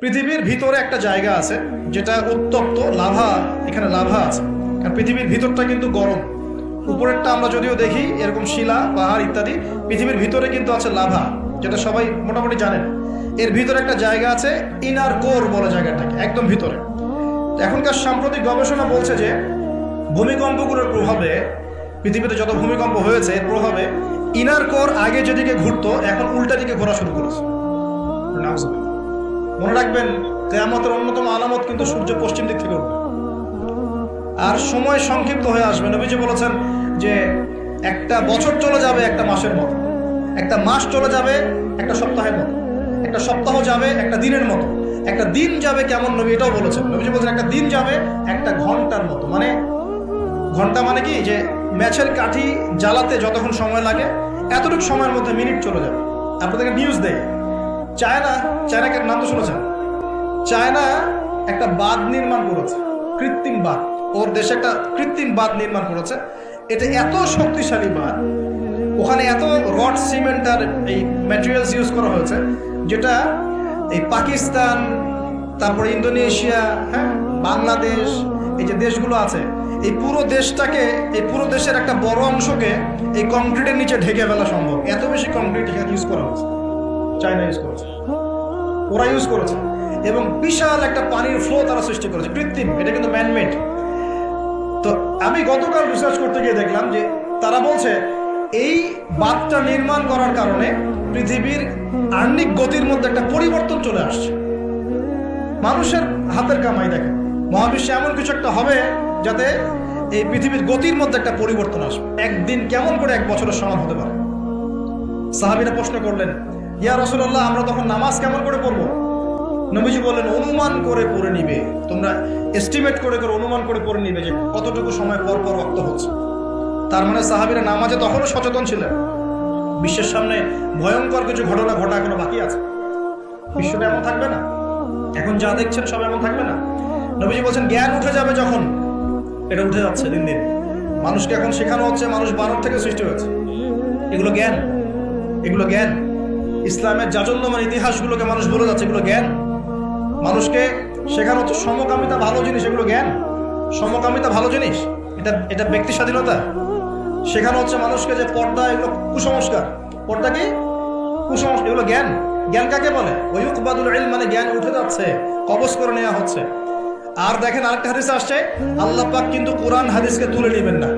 পৃথিবীর ভিতরে একটা জায়গা আছে, যেটা উত্তপ্ত লাভা, এখানে লাভা আছে। কারণ পৃথিবীর ভিতরটা কিন্তু গরম। উপরেরটা আমরা যদিও দেখি, এরকম শিলা, পাহাড় ইত্যাদি, পৃথিবীর ভিতরে কিন্তু আছে লাভা, যেটা সবাই মোটামুটি জানেন। এর ভিতরে একটা জায়গা আছে, ইনার কোর বলে জায়গাটাকে, একদম ভিতরে। এখনকার সাম্প্রতিক গবেষণা বলছে যে, ভূমিকম্পগুলোর প্রভাবে, পৃথিবীতে যত ভূমিকম্প হয়েছে, এর প্রভাবে ইনার কোর আগে যেদিকে ঘুরতো, এখন উল্টা দিকে ঘোরা শুরু করেছে। মনে রাখবেন, কেয়ামতের অন্যতম আলামত কিন্তু সূর্য পশ্চিম দিক থেকে উঠবে। আর সময় সংক্ষিপ্ত হয়ে আসবে। নবীজি বলেছেন যে একটা বছর চলে যাবে একটা মাসের মতো। একটা মাস চলে যাবে একটা সপ্তাহের মতো। একটা সপ্তাহ যাবে একটা দিনের মতো। একটা দিন যাবে কেমন নবী এটাও বলেছেন। নবীজি বলছেন, একটা দিন যাবে একটা ঘণ্টার মতো। মানে ঘণ্টা মানে কি? যে ম্যাচের কাঠি জ্বালাতে যতক্ষণ সময় লাগে, এতটুকু সময়ের মধ্যে মিনিট চলে যাবে। আপনাদেরকে নিউজ দেয় চায়না, চায়নাকে নাম তো শুনেছেন? চায়না একটা বাঁধ নির্মাণ করেছে, কৃত্রিম বাঁধ। ওর দেশে একটা কৃত্রিম বাঁধ নির্মাণ করেছে। এটা এত শক্তিশালী বাঁধ, ওখানে এত রড, সিমেন্ট আর এই ম্যাটেরিয়ালস ইউজ করা হয়েছে, যেটা এই পাকিস্তান, তারপরে ইন্দোনেশিয়া হ্যাঁ বাংলাদেশ, এই যে দেশগুলো আছে, এই পুরো দেশটাকে, এই পুরো দেশের একটা বড় অংশকে এই কংক্রিটের নিচে ঢেকে ফেলা সম্ভব। এত বেশি কংক্রিট ইউজ করা হয়েছে, চায়না ইউজ করেছে। ওরা ইউজ করেছে। এবং বিশাল একটা পানির ফ্লো তারা সৃষ্টি করেছে। কৃত্রিম, এটা কিন্তু ম্যানমেড তো আমি গতকাল রিসার্চ করতে গিয়ে দেখলাম যে তারা বলছে, এই বাঁধটা নির্মাণ করার কারণে পৃথিবীর আর্নিক গতির মধ্যে একটা পরিবর্তন চলে আসছে। মানুষের হাতের কামাই দেখে মহাবিশ্বে এমন কিছু একটা হবে যাতে এই পৃথিবীর গতির মধ্যে একটা পরিবর্তন আসবে। একদিন কেমন করে এক বছরের সমান হতে পারে? সাহাবিরা প্রশ্ন করলেন ইয়া রসুল্লাহ আমরা তখন নামাজ কেমন করে পড়ব? নবীজি বললেন, অনুমান করে পড়ে নিবে। তোমরা এস্টিমেট করে করে অনুমান করে পড়ে নিবে যে কতটুকু সময় পর পর রক্ত হচ্ছে। তার মানে সাহাবিরা নামাজে তখনও সচেতন ছিলেন। বিশ্বের সামনে ভয়ঙ্কর কিছু ঘটনা ঘটা এখনও বাকি আছে? বিশ্বটা এমন থাকবে না? এখন যা দেখছেন সব এমন থাকবে না? নবীজি বলছেন, জ্ঞান উঠে যাবে যখন। এটা উঠে যাচ্ছে দিন দিন। মানুষকে এখন শেখানো হচ্ছে, মানুষ বানর থেকে সৃষ্টি হয়েছে। এগুলো জ্ঞান। এগুলো জ্ঞান। ইসলামের জাজন্যমান ইতিহাসগুলোকে মানুষ বলে যাচ্ছে, এগুলো জ্ঞান। মানুষকে শেখানো হচ্ছে সমকামিতা ভালো জিনিস, এগুলো জ্ঞান। সমকামিতা ভালো জিনিস, এটা এটা ব্যক্তি স্বাধীনতা। শেখানো হচ্ছে মানুষকে যে পর্দা, এগুলো কুসংস্কার। পর্দা কি? কুসংস্কার, এগুলো জ্ঞান। জ্ঞান কাকে বলে? ওয়ুকবাদুল ইলম মানে জ্ঞান উঠে যাচ্ছে, কবজ করে নেওয়া হচ্ছে। আর দেখেন আরেকটা হাদিস আসছে, আল্লাহ পাক কিন্তু কোরআন হাদিসকে তুলে নেবেন না।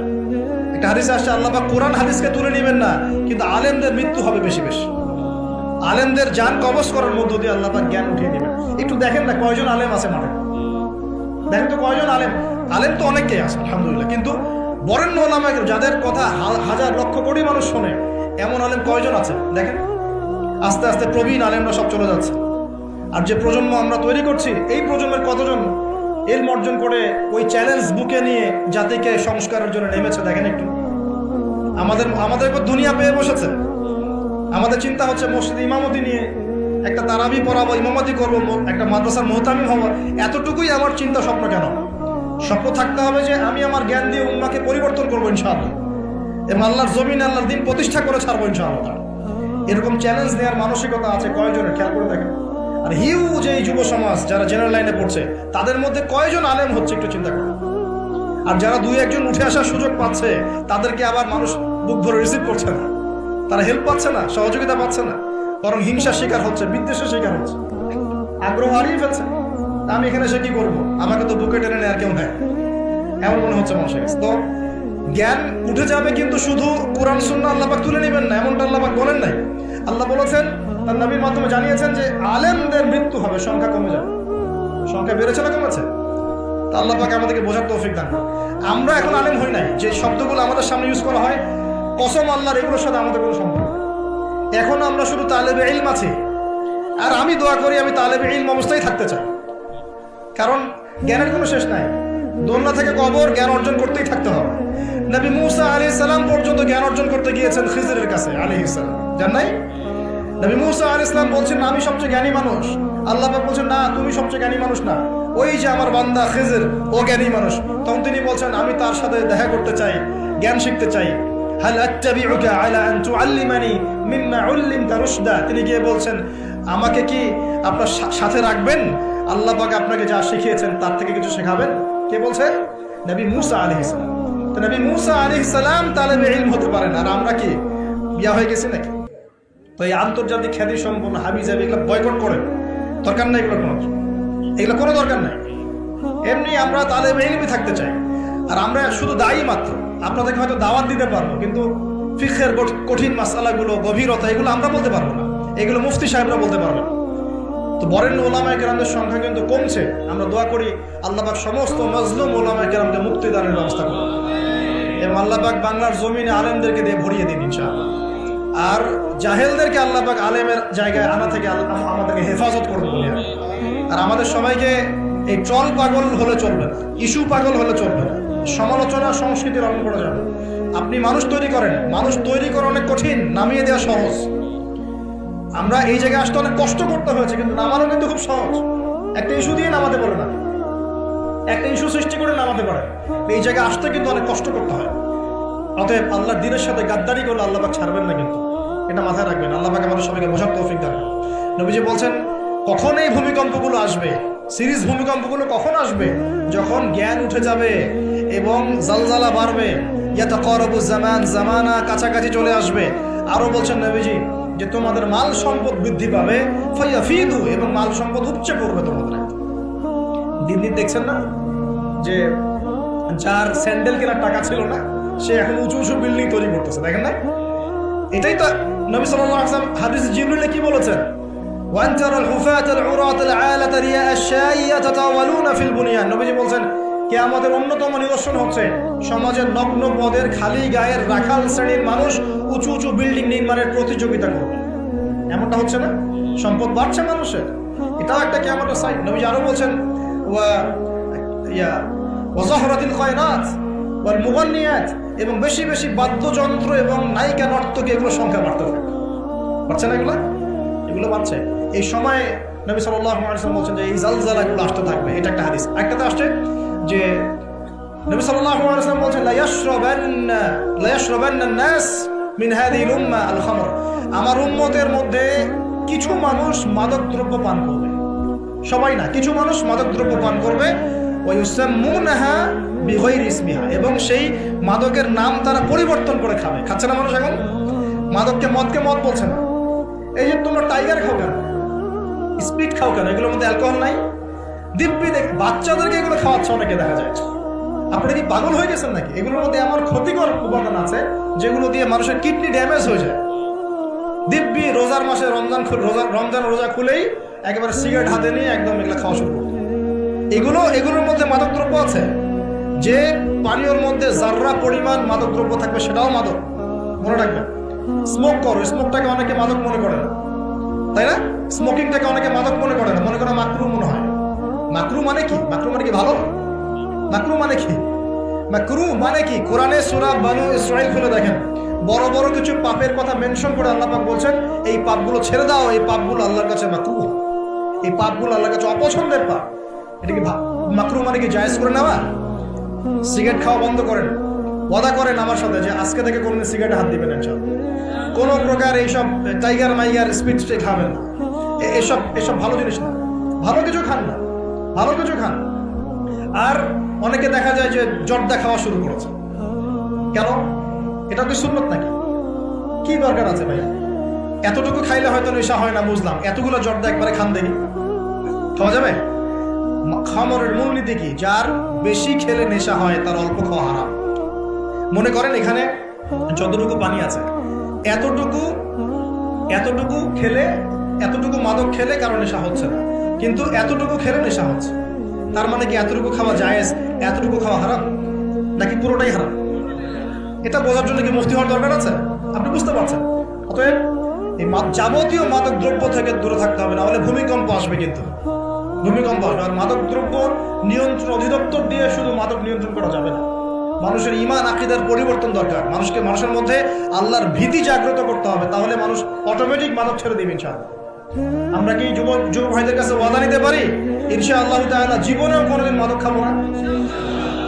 একটা হাদিস আসছে, আল্লাহ পাক কোরআন হাদিসকে তুলে নেবেন না, কিন্তু আলেমদের মৃত্যু হবে বেশি বেশি। আলেমদের যান কবজ করার মধ্য দিয়ে আল্লাহ পাক জ্ঞান উঠিয়ে নেবেন একটু দেখেন না, কয়জন আলেম আছে মাঠে? দেখেন তো কয়জন আলেম? আলেম তো অনেকেই আছে, আলহামদুলিল্লাহ। কিন্তু বরেণ্য ওলামা যাদের কথা হাজার লক্ষ কোটি মানুষ শোনে, এমন আলেম কয়জন আছে? দেখেন, আস্তে আস্তে প্রবীণ আলেমরা সব চলে যাচ্ছে। আর যে প্রজন্ম আমরা তৈরি করছি, এই প্রজন্মের কতজন এর অর্জন করে ওই চ্যালেঞ্জ বুকে নিয়ে জাতিকে সংস্কারের জন্য নেমেছে, দেখেন একটু। আমাদের আমাদের দুনিয়া পেয়ে বসেছে। আমাদের চিন্তা হচ্ছে মসজিদ ইমামতি নিয়ে একটা তারাবি পড়াবো, ইমামতি করব একটা মাদ্রাসার মোহতামিম হব। এতটুকুই আমার চিন্তা স্বপ্ন কেন? স্বপ্ন থাকতে হবে যে আমি আমার জ্ঞান দিয়ে উম্মাকে পরিবর্তন করব ইনশাআল্লাহ। এবং আল্লাহর জমিন আল্লাহর দিন প্রতিষ্ঠা করে ছাড়বো ইনশাআল্লাহ। এরকম চ্যালেঞ্জ নেওয়ার মানসিকতা আছে কয়জনের? খেয়াল করে দেখেন। আর হিউজ এই যুব সমাজ যারা জেনারেল লাইনে পড়ছে, তাদের মধ্যে কয়জন আলেম হচ্ছে একটু চিন্তা করুন। আর যারা দুই একজন উঠে আসার সুযোগ পাচ্ছে, তাদেরকে আবার মানুষ বুক ভরে রিসিভ করছে না। তারা হেল্প পাচ্ছে না, সহযোগিতা পাচ্ছে না। বরং হিংসার শিকার হচ্ছে, বিদ্বেষের শিকার হচ্ছে। আগ্রহ হারিয়ে ফেলছে। আমি এখানে এসে কি করব? আমাকে তো বুকে টেনে নেয় আর কেউ নেয় এমন মনে হচ্ছে মানুষের কাছে। তো জ্ঞান উঠে যাবে কিন্তু শুধু কোরআন সুন্না আল্লাপাক তুলে নেবেন না, এমনটা আল্লাপাক বলেন নাই। আল্লাহ বলেছেন, তার নবীর মাধ্যমে জানিয়েছেন যে আলেমদের মৃত্যু হবে, সংখ্যা কমে যাবে। সংখ্যা বেড়েছে না কমেছে? তা আল্লাহ পাক আমাদেরকে বোঝার তৌফিক দান আমরা এখন আলেম হই নাই। যে শব্দগুলো আমাদের সামনে ইউজ করা হয় কসম আল্লাহর এগুলোর সাথে আমাদের কোনো সম্পর্ক নেই। এখন আমরা শুধু তালেবে ইলম আছি। আর আমি দোয়া করি আমি তালেবে ইলম অবস্থায় থাকতে চাই। কারণ জ্ঞানের কোনো শেষ নাই। দোলনা থেকে কবর জ্ঞান অর্জন করতেই থাকতে হবে। নবী মুসা আলী সালাম পর্যন্ত জ্ঞান অর্জন করতে গিয়েছেন খিজরের কাছে আলী ইসলাম জান নাই? নবী মুসা আলী ইসলাম বলছেন, আমি সবচেয়ে জ্ঞানী মানুষ। আল্লাহ বলছেন, না, তুমি সবচেয়ে জ্ঞানী মানুষ না। ওই যে আমার বান্দা খিজর, ও জ্ঞানী মানুষ। তখন তিনি বলছেন, আমি তার সাথে দেখা করতে চাই, জ্ঞান শিখতে চাই। হাল আত্তাবিউকা আলা আন তুআল্লিমানি মিম্মা উল্লিমতা রুশদা? তিনি গিয়ে বলছেন, আমাকে কি আপনার সাথে রাখবেন? আল্লাহ পাক আপনাকে যা শিখিয়েছেন তার থেকে কিছু শেখাবেন? কে বলছে? নবী মুসা আলী ইসলাম তো নবী মুসা আলী ইসলাম তাহলে ইলম হতে পারেন। আর আমরা কি, বিয়া হয়ে গেছি নাকি? তো এই আন্তর্জাতিক খ্যাতি সম্পন্ন হাবি যাবে এগুলো বয়কট করেন। দরকার নাই এগুলো কোনো। এগুলো কোনো দরকার নাই। এমনি আমরা তাহলে ইলমি থাকতে চাই। আর আমরা শুধু দায়ী মাত্র। আপনাদেরকে হয়তো দাওয়াত দিতে পারব, কিন্তু ফিখের কঠিন মাসালাগুলো, গভীরতা, এগুলো আমরা বলতে পারব না। এগুলো মুফতি সাহেবরা বলতে পারবে না। তো বরেণ্য ওলামায় কেরামদের সংখ্যা কিন্তু কমছে। আমরা দোয়া করি আল্লাহবাক সমস্ত মজলুম ওলামায় কেরামকে মুক্তিদানের ব্যবস্থা করুন। এবং আল্লাহবাক বাংলার জমিনে আলেমদেরকে দিয়ে ভরিয়ে দিন, ইনশাআল্লাহ। আর জাহেলদেরকে আল্লাহবাক আলেমের জায়গায় আনা থেকে আমাদেরকে হেফাজত করবে। আর আমাদের সবাইকে এই ট্রল পাগল হলে চলবে না ইস্যু পাগল হলে চলবে না, সমালোচনা সংস্কৃতি রঙ করা যাবে আপনি মানুষ তৈরি করেন, মানুষ তৈরি করা অনেক কঠিন, নামিয়ে দেওয়া সহজ। আমরা এই জায়গায় আসতে অনেক কষ্ট করতে হয়েছে, কিন্তু নামানো কিন্তু খুব সহজ। একটা ইস্যু দিয়ে নামাতে পারে না। একটা ইস্যু সৃষ্টি করে নামাতে পারে। এই জায়গায় আসতে কিন্তু অনেক কষ্ট করতে হয়। অতএব আল্লাহ দিনের সাথে গাদ্দারি করলে আল্লাহবাক ছাড়বেন না কিন্তু। এটা মাথায় রাখবেন আল্লাহবাক আমাদের সবাইকে বোঝার তৌফিক দেন নবীজি বলছেন, কখন এই ভূমিকম্পগুলো আসবে? সিরিজ ভূমিকম্পগুলো কখন আসবে? যখন জ্ঞান উঠে যাবে এবং জালজালা বাড়বে। ইয়াতাকারাবু জামান, জামানা কাছাকাছি চলে আসবে। আরও বলছেন নবীজি যে তোমাদের মাল সম্পদ বৃদ্ধি পাবে। ফাইয়াফিদু এবং মাল সম্পদ উপচে পড়বে তোমাদের। দিন দিন দেখছেন না? যে যার স্যান্ডেল কেনার টাকা ছিল না, সে এখন উঁচু উঁচু বিল্ডিং তৈরি করতেছে, দেখেন না? এটাই তো নবী ওয়াসাল্লাম হাদিস জিবরিলে কি বলেছেন? ওয়ান তারাল হুফাত আল উরাত আল আলাত রিয়া আশ-শাই ইয়াতাতাওয়ালুনা ফিল বুনিয়ান। নবীজি বলছেন, কিয়ামতের অন্যতম নিদর্শন হচ্ছে সমাজের নগ্ন পদের খালি গায়ের রাখাল শ্রেণির মানুষ উঁচু উঁচু বিল্ডিং নির্মাণের প্রতিযোগিতা করবে। এমনটা হচ্ছে না? সম্পদ বাড়ছে মানুষের। এটাও একটা কেমন সাইন নবীজি আরও বলছেন, ওয়া ওয়াজাহরাতিল কয়নাত ওয়াল মুগান্নিয়াত এবং বেশি বেশি বাদ্যযন্ত্র এবং নায়িকা নর্তকী এগুলো সংখ্যা বাড়তে থাকবে। বাড়ছে না এগুলো? এগুলো বাড়ছে। এই সময় নবী ওয়াসাল্লাম বলছেন যে এই জালজালাগুলো আসতে থাকবে। এটা একটা হাদিস। একটাতে আসছে যে নবী ওয়াসাল্লাম বলছেন আমার উম্মতের মধ্যে কিছু মানুষ মাদক দ্রব্য পান করবে। সবাই না, কিছু মানুষ মাদক দ্রব্য পান করবে। এবং সেই মাদকের নাম তারা পরিবর্তন করে খাবে। খাচ্ছে না মানুষ এখন? মাদককে মদকে মদ বলছে না এই যে তোমরা টাইগার খাও কেন? স্পিড খাও কেন? এগুলোর মধ্যে অ্যালকোহল নাই? দিব্যি দেখ, বাচ্চাদেরকে এগুলো খাওয়াচ্ছে অনেকে, দেখা যায়। আপনি কি পাগল হয়ে গেছেন নাকি? এগুলোর মধ্যে এমন ক্ষতিকর উপাদান আছে, যেগুলো দিয়ে মানুষের কিডনি ড্যামেজ হয়ে যায়। দিব্যি রোজার মাসে রমজান খু- রোজা রমজান রোজা খুলেই একেবারে সিগারেট হাতে নিয়ে একদম এগুলো খাওয়া শুরু এগুলো এগুলোর মধ্যে মাদকদ্রব্য আছে। যে পানীয়র মধ্যে যার্রা পরিমাণ মাদকদ্রব্য থাকবে সেটাও মাদক। মনে রাখবেন। স্মোক করো স্মোকটাকে অনেকে মাদক মনে করে। না তাই না? স্মোকিংটাকে অনেকে মাদক মনে করে না। মনে করে মাকরু মনে হয়। মাকরু মানে কি? মাকরু মানে কি ভালো? মাকরু মানে কি? মাকরু মানে কি? কোরআনে সূরা বানু ইসরাইল খুলে দেখেন। বড় বড় কিছু পাপের কথা মেনশন করে আল্লাহ পাক বলছেন, এই পাপগুলো ছেড়ে দাও। এই পাপগুলো আল্লাহর কাছে মাকরু এই পাপগুলো আল্লাহর কাছে অপছন্দের পাপ। এটা কি মাকরু মানে কি? জায়েজ করে নেওয়া? সিগারেট খাওয়া বন্ধ করেন। ওয়াদা করেন আমার সাথে যে আজকে থেকে কোনো সিগারেটে হাত দিবেন ইনশাআল্লাহ। কোনো প্রকার এইসব টাইগার মাইগার স্পিড স্পিড খাবেন না। এসব এসব ভালো জিনিস না। ভালো কিছু খান না। ভালো কিছু খান। আর অনেকে দেখা যায় যে জর্দা খাওয়া শুরু করেছে। কেন? এটা কি সুন্নত নাকি? কি দরকার আছে ভাই এতটুকু খাইলে হয়তো নেশা হয় না, বুঝলাম। এতগুলো জর্দা একবারে খান দেখি। খাওয়া যাবে? খামরের মূলনীতি কি? যার বেশি খেলে নেশা হয়, তার অল্প খাওয়া হারাম। মনে করেন এখানে যতটুকু পানি আছে। এতটুকু এতটুকু খেলে, এতটুকু মাদক খেলে কারও নেশা হচ্ছে না। কিন্তু এতটুকু খেলে নেশা হচ্ছে। তার মানে কি এতটুকু খাওয়া জায়েজ, এতটুকু খাওয়া হারাম? নাকি পুরোটাই হারাম? এটা বোঝার জন্য কি মুফতি হওয়ার দরকার আছে? আপনি বুঝতে পারছেন? অতএব এই যাবতীয় মাদক দ্রব্য থেকে দূরে থাকতে হবে না হলে ভূমিকম্প আসবে কিন্তু। ভূমিকম্প আসবে। আর মাদক দ্রব্য নিয়ন্ত্রণ অধিদপ্তর দিয়ে শুধু মাদক নিয়ন্ত্রণ করা যাবে না। মানুষের ইমান আকিদার পরিবর্তন দরকার। মানুষকে, মানুষের মধ্যে আল্লাহর ভীতি জাগ্রত করতে হবে, তাহলে মানুষ অটোমেটিক মাদক ছেড়ে দিবে ইনশাআল্লাহ। আমরা কি যুব যুবক ভাইদের কাছে ওয়াদা নিতে পারি? ইনশা আল্লাহ তাআলা জীবনেও কোনোদিন মাদক খাব না।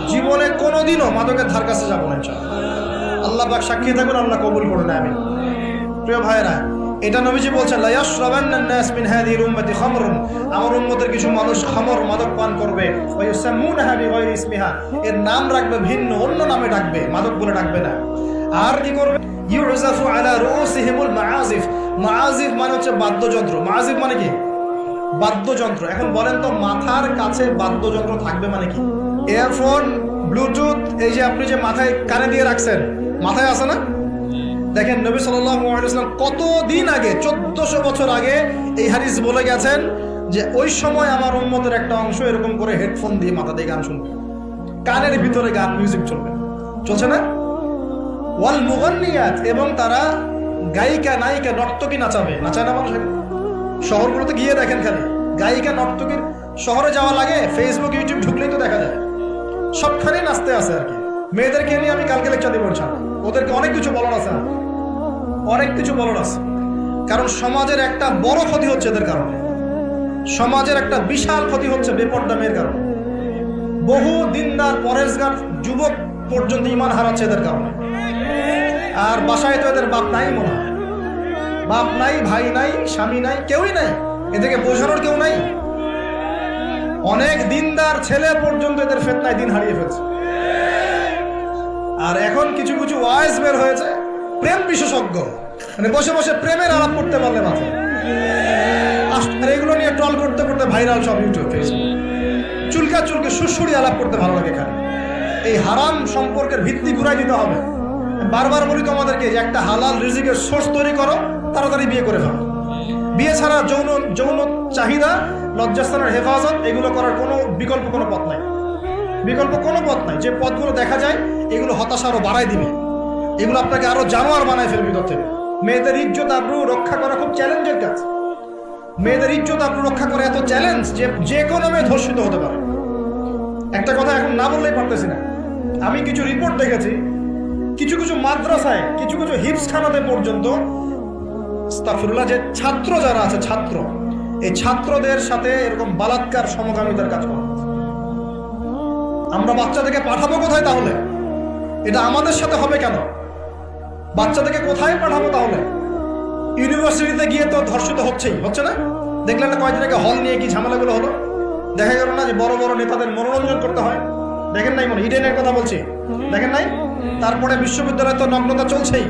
জীবনে কোনোদিনও মাদকের ধার কাছে যাব না ইনশাআল্লাহ। আল্লাহ পাক সাক্ষী থাকুন, আল্লাহ কবুল করুন আমি প্রিয় ভাইরা এটা নবীজি বলছেন আমার উম্মতের কিছু মানুষ খামর মাদক পান করবে। এর নাম রাখবে ভিন্ন, অন্য নামে ডাকবে, মাদক বলে ডাকবে না। আর কি করবে? আলা রুউসিহিমুল মাআজিফ মাআজিফ মানে হচ্ছে বাদ্যযন্ত্র। মাআজিফ মানে কি? বাদ্যযন্ত্র। এখন বলেন তো, মাথার কাছে বাদ্যযন্ত্র থাকবে মানে কি? ইয়ারফোন ব্লুটুথ, এই যে আপনি যে মাথায় কানে দিয়ে রাখছেন, মাথায় আছে না? দেখেন নবী সাল্লাম কত দিন আগে, চোদ্দশো বছর আগে এই হাদিস বলে গেছেন যে, ওই সময় আমার উন্মতের একটা অংশ এরকম করে হেডফোন দিয়ে মাথা দিয়ে গান শুনবে। কানের ভিতরে গান, মিউজিক চলবে। চলছে না? ওয়াল মুগন্নিয়াত, এবং তারা গায়িকা, নায়িকা, নর্তকী নাচাবে। নাচায় না মানুষ? শহরগুলোতে গিয়ে দেখেন খালি। গায়িকা নর্তকীর শহরে যাওয়া লাগে ফেসবুক ইউটিউব ঢুকলেই তো দেখা যায়। সবখানেই নাচতে আছে আর কি। মেয়েদেরকে নিয়ে আমি কালকে লেকচার দিব ওদেরকে অনেক কিছু বলার আছে। অনেক কিছু বলার আছে। কারণ সমাজের একটা বড় ক্ষতি হচ্ছে এদের কারণে। সমাজের একটা বিশাল ক্ষতি হচ্ছে বেপর্দা মেয়ের কারণে। বহু দিনদার, পরেশগার যুবক পর্যন্ত ইমান হারাচ্ছে এদের কারণে। আর বাসায় তো এদের বাপ নাই মনে হয়। বাপ নাই, ভাই নাই, স্বামী নাই, কেউই নাই। এদেরকে বোঝানোর কেউ নাই। অনেক দিনদার ছেলে পর্যন্ত এদের ফেতনায় দিন হারিয়ে ফেলছে। আর এখন কিছু কিছু ওয়াইস বের হয়েছে। প্রেম বিশেষজ্ঞ। মানে বসে বসে প্রেমের আলাপ করতে পারলে মাথায় আর এগুলো নিয়ে ট্রল করতে করতে ভাইরাল সব ইউটিউব ফেসবুক চুলকা চুলকে সুসুরি আলাপ করতে ভালো লাগে এখানে। এই হারাম সম্পর্কের ভিত্তি ঘুরাই দিতে হবে। বারবার বলি তোমাদেরকে যে একটা হালাল রিজিকের সোর্স তৈরি করো, তাড়াতাড়ি বিয়ে করে ফেলো। বিয়ে ছাড়া যৌন যৌন চাহিদা, লজ্জাস্থানের হেফাজত, এগুলো করার কোনো বিকল্প কোনো পথ নাই। বিকল্প কোনো পথ নাই। যে পথগুলো দেখা যায়, এগুলো হতাশা আরও বাড়াই দিবে। এগুলো আপনাকে আরও জানোয়ার বানায় ফেলবে ভিতর থেকে। মেয়েদের ইজ্জত আব্রু রক্ষা করা খুব চ্যালেঞ্জের কাজ। মেয়েদের ইজ্জত আব্রু রক্ষা করা এত চ্যালেঞ্জ যে যে কোনো মেয়ে ধর্ষিত হতে পারে। একটা কথা এখন না বললেই পারতেছি না। আমি কিছু রিপোর্ট দেখেছি। কিছু কিছু মাদ্রাসায়, কিছু কিছু হিপস খানাতে পর্যন্ত যে ছাত্র যারা আছে, ছাত্র, এই ছাত্রদের সাথে এরকম বালাৎকার সমকামিতার কাজ করা। আমরা বাচ্চাদেরকে পাঠাবো কোথায় তাহলে? এটা আমাদের সাথে হবে কেন? বাচ্চাদেরকে কোথায় পাঠাবো তাহলে? ইউনিভার্সিটিতে গিয়ে তো ধর্ষিত হচ্ছেই, হচ্ছে না? দেখলেন না কয়েকদিন আগে হল নিয়ে কি ঝামেলাগুলো হলো? দেখা গেল না যে বড় বড় নেতাদের মনোরঞ্জন করতে হয়। দেখেন নাই মনে ইডেনের কথা বলছি। দেখেন নাই? তারপরে বিশ্ববিদ্যালয়ে তো নগ্নতা চলছেই।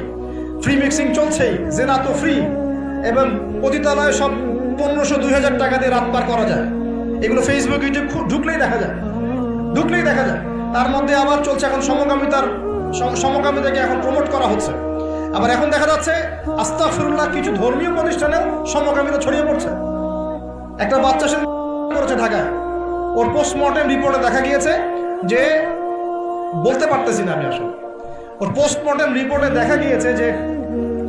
ফ্রি মিক্সিং চলছেই। জেনা তো ফ্রি এবং পতিতালয়ে সব পনেরোশো দুই হাজার টাকা দিয়ে রাত পার করা যায়। এগুলো ফেসবুক ইউটিউব খুব ঢুকলেই দেখা যায়। ঢুকলেই দেখা যায়। তার মধ্যে আবার চলছে এখন সমকামিতার সম- সমকামিতাকে এখন প্রমোট করা হচ্ছে। আবার এখন দেখা যাচ্ছে আস্তাফিরুল্লাহ কিছু ধর্মীয় প্রতিষ্ঠানে সমকামিতা ছড়িয়ে পড়ছে। একটা বাচ্চা সে করেছে ঢাকায়। ওর পোস্টমর্টেম রিপোর্টে দেখা গিয়েছে যে বলতে পারতেছি না আমি আসলে। ওর পোস্টমর্টেম রিপোর্টে দেখা গিয়েছে যে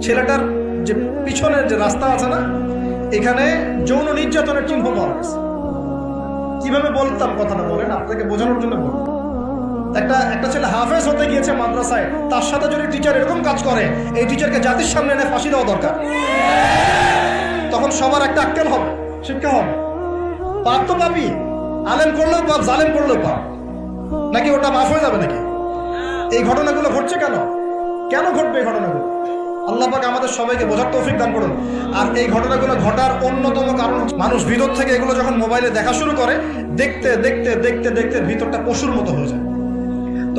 ছেলেটার যে পিছনের যে রাস্তা আছে না, এখানে যৌন নির্যাতনের চিহ্ন পাওয়া গেছে। কীভাবে বলতাম কথাটা বলেন? আপনাকে বোঝানোর জন্য বলুন একটা একটা ছেলে হাফেজ হতে গিয়েছে মাদ্রাসায়, তার সাথে যদি টিচার এরকম কাজ করে, এই টিচারকে জাতির সামনে এনে ফাঁসি দেওয়া দরকার। তখন সবার একটা আক্কেল হবে, শিক্ষা হবে। পাপ তো পাবি আলেম করলেও পাপ, জালেম করলেও পাপ। নাকি ওটা মাফ হয়ে যাবে নাকি? এই ঘটনাগুলো ঘটছে কেন? কেন ঘটবে এই ঘটনাগুলো? আল্লাহ পাক আমাদের সবাইকে বোঝার তৌফিক দান করুন। আর এই ঘটনাগুলো ঘটার অন্যতম কারণ মানুষ ভিতর থেকে এগুলো যখন মোবাইলে দেখা শুরু করে, দেখতে দেখতে দেখতে দেখতে ভিতরটা পশুর মতো হয়ে যায়।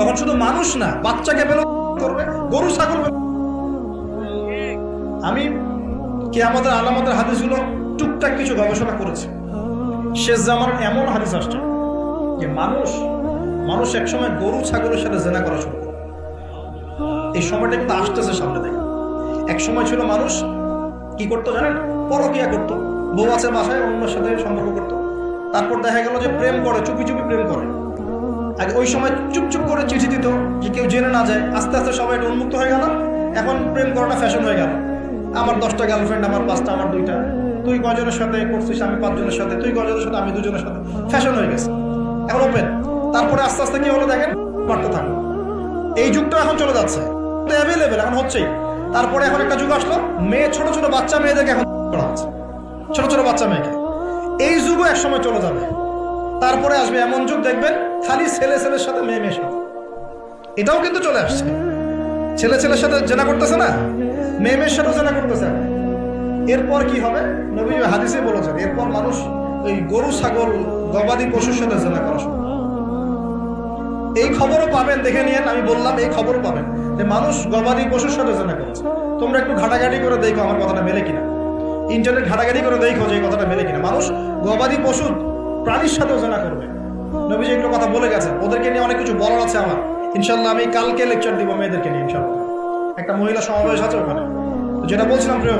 তখন শুধু মানুষ না, বাচ্চাকে পেলেও করবে, গরু, ছাগল আমি কে আমাদের আলামতের হাদিসগুলো টুকটাক কিছু গবেষণা করেছি। শেষ জামার এমন হাদিস আসছে যে মানুষ মানুষ একসময় গরু, ছাগলের সাথে জেনা করা শুরু করে এই সময়টা কিন্তু আসতেছে সামনে থেকে। এক সময় ছিল মানুষ কি করতো জানেন? পরকিয়া করতো। বউ আছে বাসায়, অন্যের সাথে সম্পর্ক করতো। তারপর দেখা গেল যে প্রেম করে, চুপি চুপি প্রেম করে। আগে ওই সময় চুপ চুপ করে চিঠি দিত যে কেউ জেনে না যায়। আস্তে আস্তে সবাই এটা উন্মুক্ত হয়ে গেল। এখন প্রেম করাটা ফ্যাশন হয়ে গেল। আমার দশটা গার্লফ্রেন্ড আমার পাঁচটা, আমার দুইটা। তুই কজনের সাথে করছিস, আমি পাঁচজনের সাথে। তুই কজনের সাথে, আমি দুজনের সাথে। ফ্যাশন হয়ে গেছে। এখন ওপেন তারপরে আস্তে আস্তে কি হলো দেখেন? বাড়তে থাকল এই যুগটা এখন চলে যাচ্ছে। অ্যাভেলেবেল এখন হচ্ছেই। তারপরে এখন একটা যুগ আসলো। মেয়ে, ছোট ছোট বাচ্চা মেয়েদেরকে এখন করা হচ্ছে। ছোট ছোট বাচ্চা মেয়েকে। এই যুগও একসময় চলে যাবে। তারপরে আসবে এমন যুগ, দেখবেন খালি ছেলে ছেলের সাথে মেয়ে মেয়ের সাথে এটাও কিন্তু চলে আসছে। ছেলে ছেলের সাথে জেনা করতেছে না? মেয়ে মেয়ের সাথেও জেনা করতেছে এরপর কি হবে? নবী হাদিসে বলেছেন, এরপর মানুষ ওই গরু, ছাগল, গবাদি পশুর সাথে জেনা করা শুরু এই খবরও পাবেন, দেখে নিয়েন, আমি বললাম, এই খবরও পাবেন যে মানুষ গবাদি পশুর সাথে জেনা করছে। তোমরা একটু ঘাটাঘাটি করে দেখো, আমার কথাটা মেলে কিনা। ইন্টারনেট ঘাটাঘাটি করে দেখো যে এই কথাটা মেলে কিনা। মানুষ গবাদি পশু, প্রাণীর সাথেও জেনা করবে। নবীজি কথা বলে ওদেরকে নিয়ে অনেক কিছু বলার আছে আমার। ইনশাল্লাহ আমি কালকে লেকচার দিব মেয়েদেরকে নিয়ে ইনশাল্লাহ একটা মহিলা সমাবেশ আছে ওখানে। যেটা বলছিলাম, প্রিয়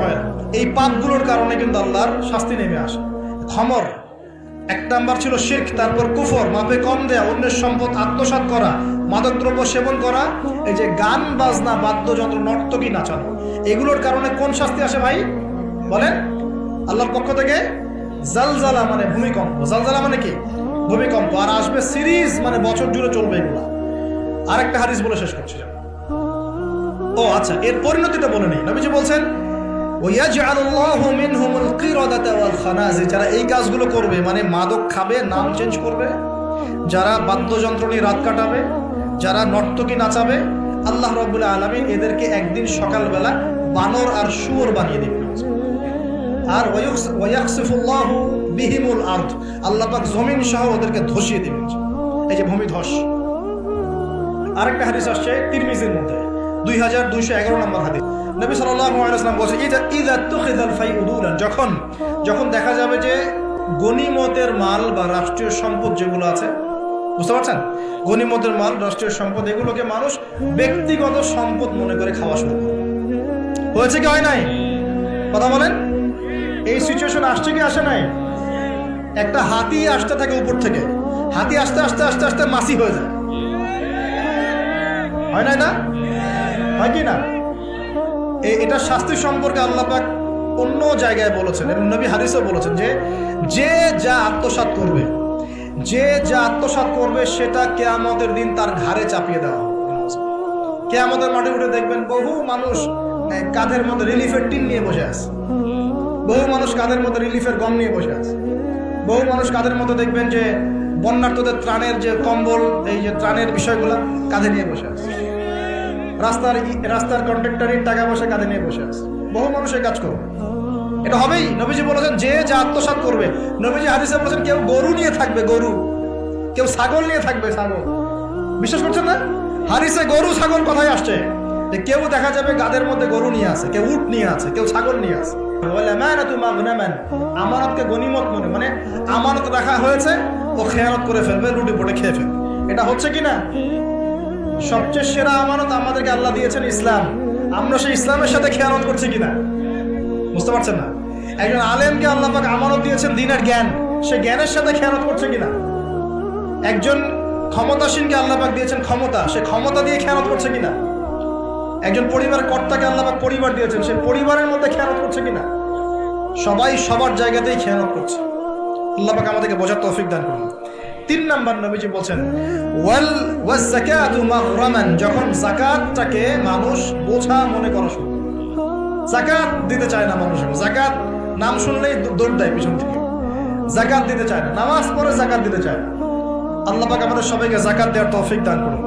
এই পাপগুলোর কারণে কিন্তু আল্লাহর শাস্তি নেমে আসে। খমর, এক নাম্বার ছিল তারপর কুফর, মাপে কম দেয়া, অন্যের সম্পদ আত্মসাৎ করা, মাদকদ্রব্য সেবন করা, এই যে গান, বাজনা, বাদ্যযন্ত্র, নর্তকী নাচানো, এগুলোর কারণে কোন শাস্তি আসে ভাই? বলেন। আল্লাহর পক্ষ থেকে জালজালা মানে ভূমিকম্প। জালজালা মানে কি? ভূমিকম্প, আর আসবে সিরিজ মানে বছর জুড়ে চলবে এগুলো। আরেকটা হাদিস বলে শেষ করছি ও আচ্ছা এর পরিণতিটা বলে নেই। নবীজি বলছেন যারা এই কাজগুলো করবে মানে মাদক খাবে, নাম চেঞ্জ করবে, যারা বাদ্যযন্ত্র নিয়ে রাত কাটাবে, যারা নর্তকী নাচাবে, আল্লাহ রব্বুল আলামিন এদেরকে একদিন সকালবেলা বানর আর শুয়োর বানিয়ে দিবেন। আর ওয়ায়াকসিফুল্লাহু বিহিমুল আরদ। আল্লাহ পাক জমিন সহ ওদেরকে ধসিয়ে দিবেন। এই যে ভূমিধস আরেকটা হাদিস আসছে তিরমিজির মধ্যে, দুই হাজার দুইশো এগারো নম্বর হাদিস। নবী সাল্লাম বলছে যখন যখন দেখা যাবে যে গনিমতের মাল বা রাষ্ট্রীয় সম্পদ যেগুলো আছে, বুঝতে পারছেন? গনিমতের মাল, রাষ্ট্রীয় সম্পদ, এগুলোকে মানুষ ব্যক্তিগত সম্পদ মনে করে খাওয়া শুরু করে। হয়েছে কি হয় নাই? কথা বলেন? এই সিচুয়েশন আসছে কি, আসে নাই? একটা হাতি আসতে থাকে উপর থেকে। হাতি আস্তে আস্তে আস্তে আস্তে মাসি হয়ে যায়। হয় না? এটা হয় কি না? এটা শাস্তি সম্পর্কে আল্লাপাক অন্য জায়গায় বলেছেন, এবং নবী হাদিসও বলেছেন যে যে যা আত্মসাৎ করবে, যে যা আত্মসাৎ করবে, সেটা কেয়ামতের দিন তার ঘাড়ে চাপিয়ে দেওয়া কেয়ামতের মাঠে উঠে দেখবেন বহু মানুষ কাঁধের মধ্যে রিলিফের টিন নিয়ে বসে আছে। বহু মানুষ কাঁধের মধ্যে রিলিফের গম নিয়ে বসে আছে। বহু মানুষ কাঁধের মধ্যে দেখবেন যে বন্যার্থদের ত্রাণের যে কম্বল, এই যে ত্রাণের বিষয়গুলো কাঁধে নিয়ে বসে আছে। রাস্তার রাস্তার কন্ট্রাক্টরের টাকা পয়সা কাঁধে নিয়ে বসে আছে। বহু মানুষ এই কাজ করবে। এটা হবেই। নবীজি বলেছেন, যে যা আত্মসাৎ করবে। নবীজি হাদিসে বলেছেন, কেউ গরু নিয়ে থাকবে, গরু। কেউ ছাগল নিয়ে থাকবে, ছাগল। বিশ্বাস করছেন না? হাদিসে গরু, ছাগল কথাই আসছে। কেউ দেখা যাবে গাদের মধ্যে গরু নিয়ে আছে, কেউ উট নিয়ে আছে, কেউ ছাগল নিয়ে আছে। আমানতকে গনিমত মনে মানে আমানত রাখা হয়েছে, ও করে ফেলবে, রুটি পটে খেয়ে ফেলবে। এটা হচ্ছে কি না? সবচেয়ে সেরা আমানত আমাদেরকে আল্লাহ দিয়েছেন ইসলাম। আমরা সেই ইসলামের সাথে করছি কিনা বুঝতে পারছেন না? একজন আলেমকে আল্লাহ পাক আমানত দিয়েছেন দিনের জ্ঞান। সে জ্ঞানের সাথে খেয়ানত করছে কিনা একজন ক্ষমতাসীনকে আল্লাহ পাক দিয়েছেন ক্ষমতা। সে ক্ষমতা দিয়ে খেয়ানত করছে কিনা একজন পরিবার কর্তাকে আল্লাহ পরিবার দিয়েছেন সে পরিবারের মধ্যে খেয়ানত করছে কিনা? সবাই সবার জায়গাতেই খেয়ানত করছে। আল্লাহ পাক আমাদেরকে বোঝার তৌফিক দান করুন। তিন নাম্বার নবীজি বলছেন, ওয়াল ওয়াজ যাকাতু মাগরামান যখন যাকাতটাকে মানুষ বোঝা মনে করা শুরু। জাকাত দিতে চায় না মানুষ। জাকাত নাম শুনলেই দৌড় দেয় পিছন থেকে। জাকাত দিতে চায় না। নামাজ পড়ে জাকাত দিতে চায় আল্লাহ পাক আমাদের সবাইকে জাকাত দেওয়ার তৌফিক দান করুন।